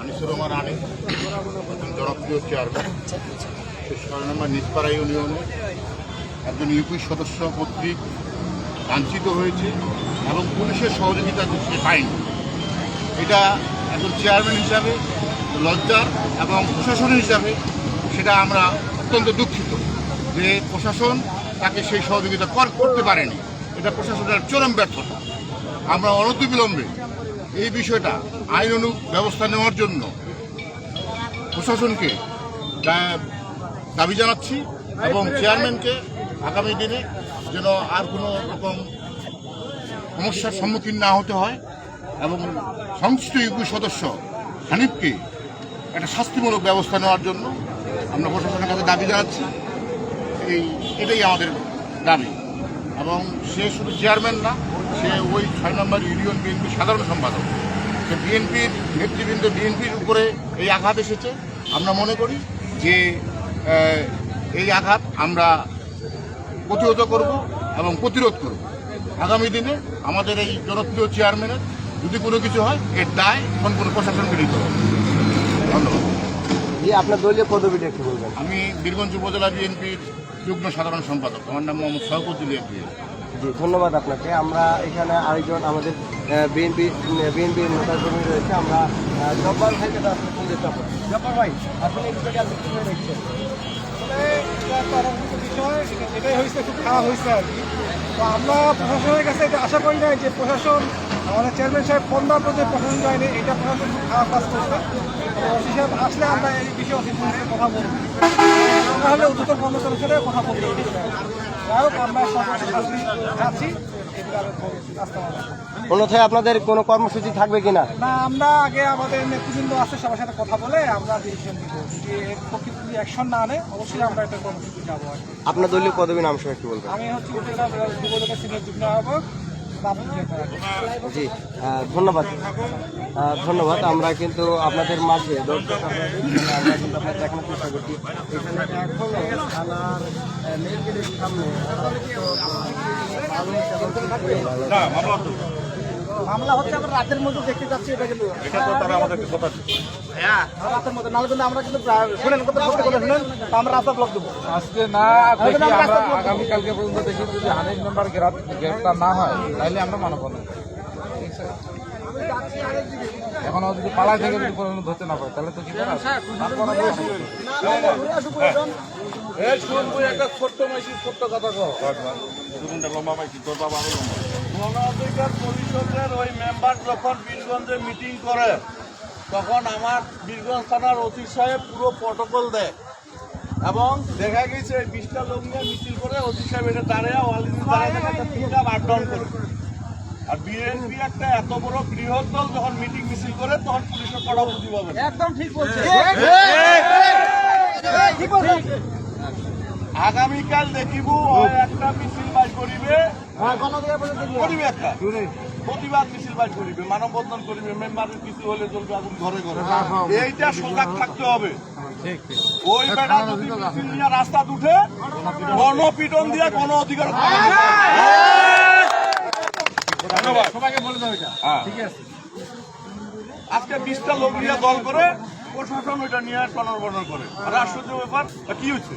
আনিসুর রহমান আনি, জনপ্রিয় চেয়ারম্যান ছয় নিজপাড়া ইউনিয়নে একজন ইউপি সদস্য কর্তৃক লাঞ্ছিত হয়েছে এবং পুলিশের সহযোগিতা সে পায়নি এটা একজন চেয়ারম্যান হিসাবে লজ্জার এবং প্রশাসন হিসাবে সেটা আমরা অত্যন্ত দুঃখিত যে প্রশাসন তাকে সেই সহযোগিতা কর- করতে পারেনি। এটা প্রশাসনের চরম ব্যর্থতা। আমরা অনতিবিলম্বে এই বিষয়টা আইন অনু ব্যবস্থা নেওয়ার জন্য প্রশাসনকে দাবি জানাচ্ছি এবং চেয়ারম্যানকে আগামী দিনে যেন আর কোনো রকম সমস্যার সম্মুখীন না হতে হয় এবং সংশ্লিষ্ট ইউপি সদস্য হানিফকে একটা শাস্তিমূলক ব্যবস্থা নেওয়ার জন্য আমরা প্রশাসনের কাছে দাবি জানাচ্ছি। এই এটাই আমাদের দাবি এবং সে শুধু চেয়ারম্যান না সে ওই ছয় নম্বর ইউনিয়ন বিএনপি সাধারণ সম্পাদক। সে বিএনপির নেতৃবৃন্দ বিএনপির উপরে এই আঘাত এসেছে। আমরা মনে করি যে এই আঘাত আমরা প্রতিহত করব এবং প্রতিরোধ করব। আগামী দিনে আমাদের এই জনপ্রিয় চেয়ারম্যানের যদি কোনো কিছু হয় এর দায় সম্পূর্ণ প্রশাসনকে নিতে হবে। ধন্যবাদ। আপনার দলীয় পদবিটা একটু বলবেন। আমি বীরগঞ্জ উপজেলা বিএনপির যুগ্ম সাধারণ সম্পাদক। আমার নাম মোহাম্মদ শওকতুল ইয়া জি, ধন্যবাদ আপনাকে। আমরা এখানে আরেকজন আমাদের বিএনপি বিএনপির নেতা কর্মী রয়েছে। আমরা জব্বার ভাইকে ফোন দিতে হবে। জব্বার ভাই, আপনি কীভাবে দেখছেন। এটাই আমরা প্রশাসনের কাছে এটা আশা করি নাই যে প্রশাসন, আমাদের চেয়ারম্যান সাহেব ফোন দেওয়ার পর যে প্রশাসন যায়নি, এটা প্রশাসন খারাপ কাজ করছে। আসলে আমরা এই বিষয়ে কথা বলব। আমরা হলে উদ্যতন কর্মচারীর সাথে কথা বলতে যাই হোক আমরা। অন্যথায় আপনাদের কোনো কর্মসূচি থাকবে কিনা? না আমরা আগে আমাদের নেতৃবৃন্দ আছে সবার সাথে কথা বলে আমরা ডিসিশন দিব যদি এর প্রকৃত যদি অ্যাকশন না আনে অবশ্যই আমরা একটা কর্মসূচি যাব আপনার দলীয় পদবী নাম সহ একটু বলবেন। আমি হচ্ছে উপজেলা যুবদলের সিনিয়র যুগ্ম আহ্বায়ক। জি ধন্যবাদ। ধন্যবাদ। আমরা কিন্তু আপনাদের মাঝে দেখানোর চেষ্টা করছি। এখানে থানার গেটের সামনে মামলা হচ্ছে আমরা রাতের মধ্যে দেখতে যাচ্ছি এটা কিন্তু হ্যাঁ রাতের মধ্যে নাহলে কিন্তু আমরা কিন্তু শুনেন কত বলতে কথা শুনেন আমরা রাস্তা ব্লক দেবো আজকে না দেখি আমরা আমরা রাস্তা আগামীকালকে পর্যন্ত দেখি যদি হানিফ মেম্বার গ্রেপ্তার না হয় তাহলে আমরা মানব না এখন ও যদি পালায় থেকে যদি কোনো ধরতে না পারে তাহলে তো কি শুনব একটা ছোট্ট মাইসি ছোট্ট কথা কো গণঅধিকার পরিষদের ওই মেম্বার যখন বীরগঞ্জে মিটিং করে তখন আমার বীরগঞ্জ থানার ওসি সাহেব পুরো প্রটোকল দেয়। এবং দেখা গেছে এই বিশটা লোক নিয়ে মিছিল করে ওসি সাহেব এটা দাঁড়িয়ে অলরেডি দাঁড়িয়ে করে। আর বিএনপি একটা এত বড় বৃহৎ দল যখন মিটিং মিছিল করে তখন পুলিশের কড়া বুঝি পাবে। একদম ঠিক বলছে আগামীকাল দেখিব হয় একটা মিছিল বাই করিবে করিবে একটা প্রতিবাদ মিছিল বাই করিবে মানববন্ধন করিবে মেম্বারের কিছু হলে চলবে ঘরে ঘরে। এইটা সজাগ থাকতে হবে। ওই বেটা যদি মিছিল নিয়ে রাস্তা উঠে গণপিটন দিয়ে গণ অধিকার সবাইকে বলে দাও এটা। ঠিক আছে। আজকে বিশটা লোক নিয়ে দল করে প্রশাসন ওইটা নিয়ে টনর বনর করে। আর আশ্চর্য ব্যাপার কি হচ্ছে?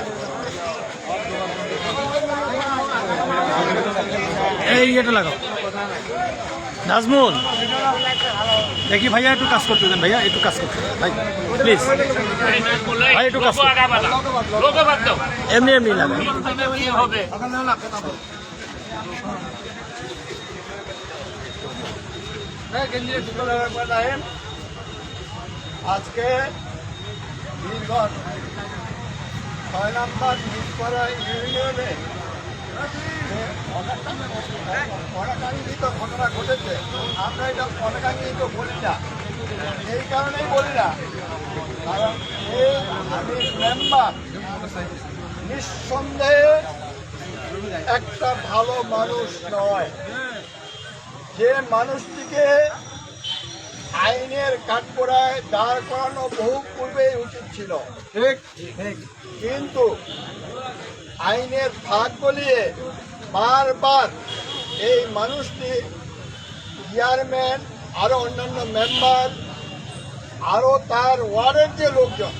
আছে এই এটা লাগাও। নাজমুল, দেখি ভাইয়া একটু কাজ করতে দেন, ভাইয়া একটু কাজ করতে ভাই প্লিজ ভাই, একটু কাজ এমনি এমনি লাগান। আজকে ছয় নম্বর ইউনিয়নে অনাকাঙ্ক্ষিত ঘটনা ঘটেছে আমরা এটা অনাকাঙ্ক্ষিত বলি না এই কারণেই বলি না কারণ আমি মেম্বার নিঃসন্দেহে একটা ভালো মানুষ নয় যে মানুষটিকে আইনের কাঠগড়ায় দাঁড় করানো বহু পূর্বেই উচিত ছিল ঠিক কিন্তু আইনের ফাঁক গলিয়ে বারবার এই মানুষটি চেয়ারম্যান আরও অন্যান্য মেম্বার আরও তার ওয়ার্ডের যে লোকজন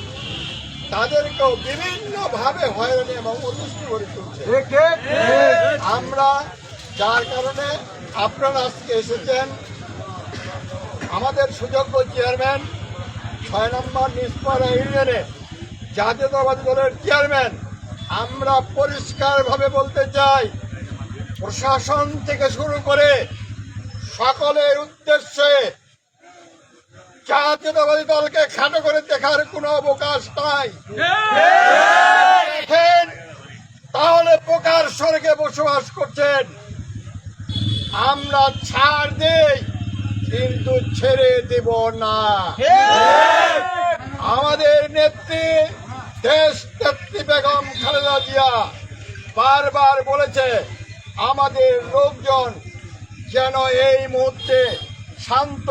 তাদেরকেও বিভিন্নভাবে হয়রানি এবং অতুষ্টি করে তুলছে। আমরা যার কারণে আপনারা আজকে এসেছেন আমাদের সুযোগ্য চেয়ারম্যান ছয় নম্বর নিষ্পাড়া ইউনিয়নে জাতীয়তাবাদী দলের চেয়ারম্যান আমরা পরিষ্কারভাবে বলতে চাই, প্রশাসন থেকে শুরু করে সকলের উদ্দেশ্যে জাতীয়তাবাদী দলকে খাটো করে দেখার কোনো অবকাশ নাই। তাহলে পোকার স্বর্গে বসবাস করছেন। আমরা ছাড় দেই, কিন্তু ছেড়ে দেব না। আমাদের নেত্রী দেশ জিয়া বারবার বলেছে, আমাদের লোকজন যেন এই মুহূর্তে শান্ত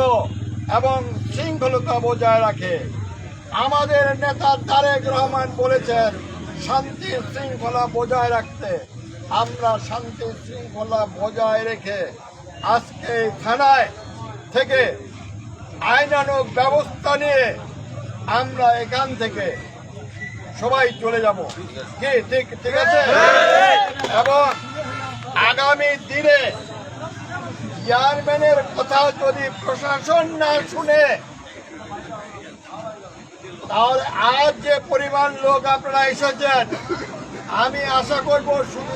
এবং শৃঙ্খলতা বজায় রাখে। আমাদের নেতা তারেক রহমান বলেছেন, শান্তি শৃঙ্খলা বজায় রাখতে আমরা শান্তি শৃঙ্খলা বজায় রেখে আজকে থানায় থেকে আইনানুগ ব্যবস্থা নিয়ে আমরা এখান থেকে সবাই চলে যাব। কি? ঠিক ঠিক আছে? এবং আগামী দিনে চেয়ারম্যানের কথা যদি প্রশাসন না শুনে, তাহলে আজ যে পরিমাণ লোক আপনারা এসেছেন, আমি আশা করব শুধু